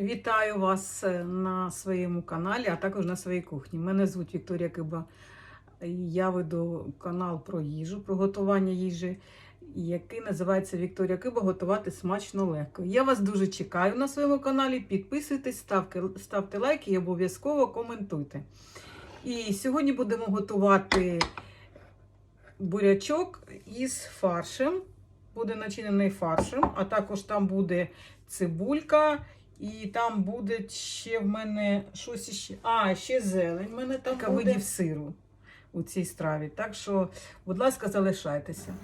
Вітаю вас е, на своєму каналі, а також на своїй кухні. Мене звуть Вікторія Киба. Я веду канал про їжу, про готування їжі, який називається Вікторія Киба Готувати смачно легко. Я вас дуже чекаю на своєму каналі. Підписуйтесь, ставте, ставте лайки і обов'язково коментуйте. І сьогодні будемо готувати бурячок із фаршем. Буде начинений фаршем, а також там буде цибулька. І там буде ще в мене щось іще. А, ще зелень. В мене там Кілька буде. видів сиру у цій страві. Так що, будь ласка, залишайтеся.